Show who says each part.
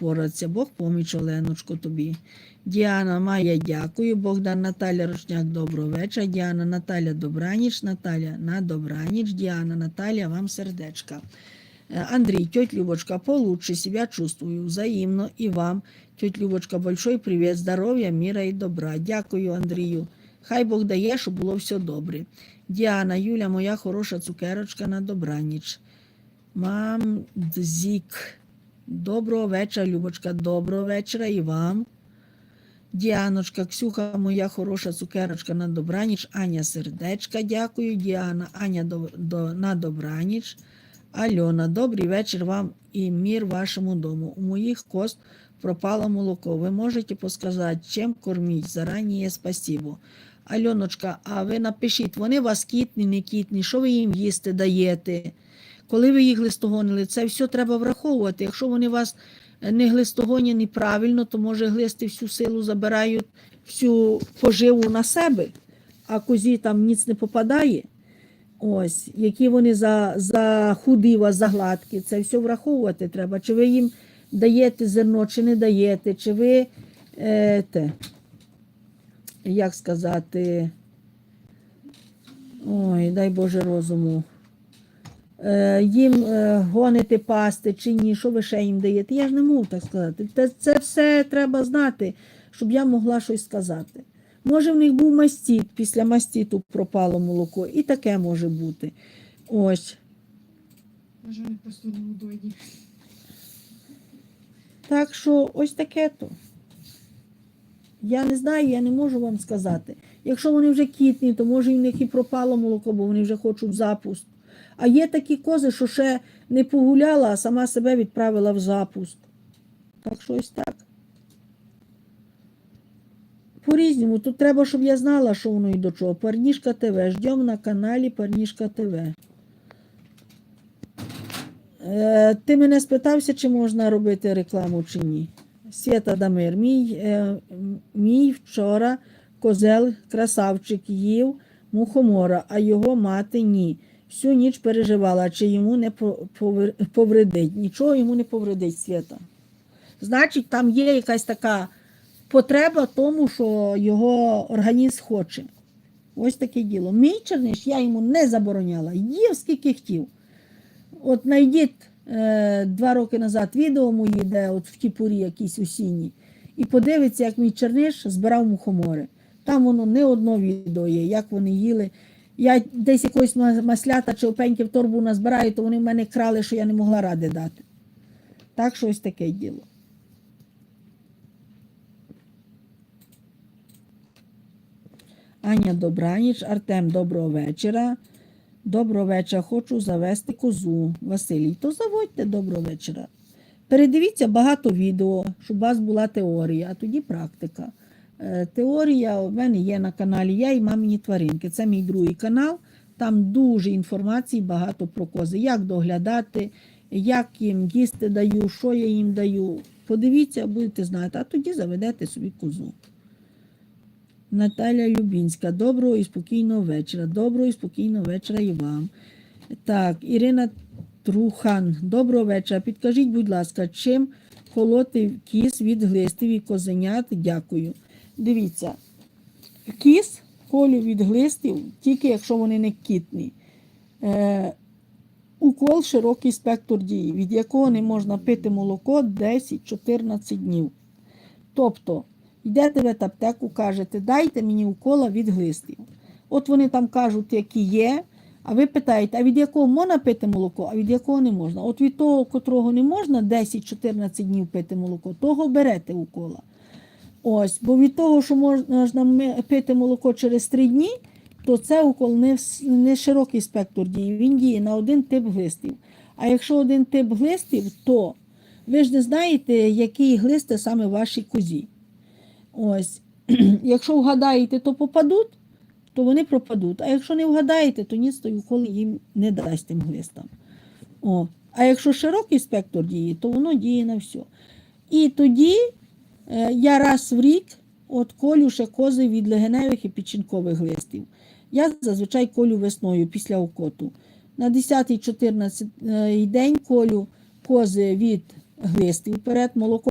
Speaker 1: впоратися. Бог поміч, Оленочко, тобі. Діана Майя, дякую. Богдан Наталя Рушняк, доброго вечора. Діана Наталя, добраніч. Наталя на добраніч. Діана Наталя, вам сердечка. Э, Андрей, тетя Любочка, получше себя чувствую, взаимно и вам. Тетя Любочка, большой привет, здоров'я, міра і добра. Дякую, Андрію. Хай Бог дає, щоб було все добре. Діана, Юля, моя хороша цукерочка на добраніч. Мам Дзік. Доброго вечора, Любочка, доброго вечора і вам. Діаночка, Ксюха, моя хороша цукерочка на добраніч. Аня сердечка, дякую. Діана, Аня до, до, на добраніч. Альона, добрий вечір вам і мір вашому дому. У моїх кост пропало молоко. Ви можете подсказати, чим корміть? Зарані спасибо. Альоночка, а ви напишіть, вони вас кітні, не кітні, що ви їм їсти даєте? Коли ви їх глистогонили, це все треба враховувати. Якщо вони вас не глистогонять правильно, то може глисти всю силу забирають всю поживу на себе, а козі там ніц не попадає. Ось, які вони за, за худі, вас за гладкі, це все враховувати треба. Чи ви їм даєте зерно, чи не даєте, чи ви е, те, як сказати, ой, дай Боже розуму. Е, їм е, гоните пасти чи ні, що ви ще їм даєте? Я ж не можу так сказати. Це, все треба знати, щоб я могла щось сказати. Може, в них був мастіт, після мастіту пропало молоко, і таке може бути. Ось.
Speaker 2: Може, вони просто неудойні.
Speaker 1: Так що ось таке то. Я не знаю, я не можу вам сказати. Якщо вони вже кітні, то може в них і пропало молоко, бо вони вже хочуть запуск. А є такі кози, що ще не погуляла, а сама себе відправила в запуск. Так що ось так. По-різному. Тут треба, щоб я знала, що воно і до чого. Парнішка ТВ. Ждем на каналі Парнішка ТВ. Е, ти мене спитався, чи можна робити рекламу, чи ні. Свята Дамир, мій, е, мій вчора козел, красавчик, їв мухомора, а його мати ні. Всю ніч переживала, чи йому не повредить. Нічого йому не повредить Свята. Значить, там є якась така потреба тому, що його організм хоче. Ось таке діло. Мій черниш я йому не забороняла. Їв скільки хотів. От знайдіть е, два роки назад відео мої, де от в Кіпурі якісь осінні, і подивіться, як мій черниш збирав мухомори. Там воно не одно відео є, як вони їли. Я десь якогось маслята чи опеньки в торбу назбираю, то вони в мене крали, що я не могла ради дати. Так що ось таке діло. Аня Добраніч, Артем, доброго вечора. Доброго вечора, хочу завести козу. Василій, то заводьте доброго вечора. Передивіться багато відео, щоб у вас була теорія, а тоді практика. Е, Теорія в мене є на каналі Я і мамині тваринки. Це мій другий канал. Там дуже інформації багато про кози. Як доглядати, як їм їсти даю, що я їм даю. Подивіться, будете знати, а тоді заведете собі козу. Наталя Любінська, доброго і спокійного вечора. Доброго і спокійного вечора і вам. Так, Ірина Трухан, доброго вечора. Підкажіть, будь ласка, чим колоти кіс від глистів і козенят? Дякую. Дивіться, кіс колю від глистів, тільки якщо вони не кітні. Е, укол широкий спектр дії, від якого не можна пити молоко 10-14 днів. Тобто, йдете в аптеку, кажете, дайте мені укола від глистів. От вони там кажуть, які є, а ви питаєте, а від якого можна пити молоко, а від якого не можна. От від того, котрого не можна 10-14 днів пити молоко, того берете укола. Ось, бо від того, що можна пити молоко через 3 дні, то це укол не, не широкий спектр дії, він діє на один тип глистів. А якщо один тип глистів, то ви ж не знаєте, які глисти саме в вашій козі. Ось, якщо вгадаєте, то попадуть, то вони пропадуть. А якщо не вгадаєте, то ніц той укол їм не дасть тим глистам. О. А якщо широкий спектр дії, то воно діє на все. І тоді я раз в рік от колю ще кози від легеневих і печінкових глистів. Я зазвичай колю весною після окоту. На 10-14 день колю кози від глистів. Вперед молоко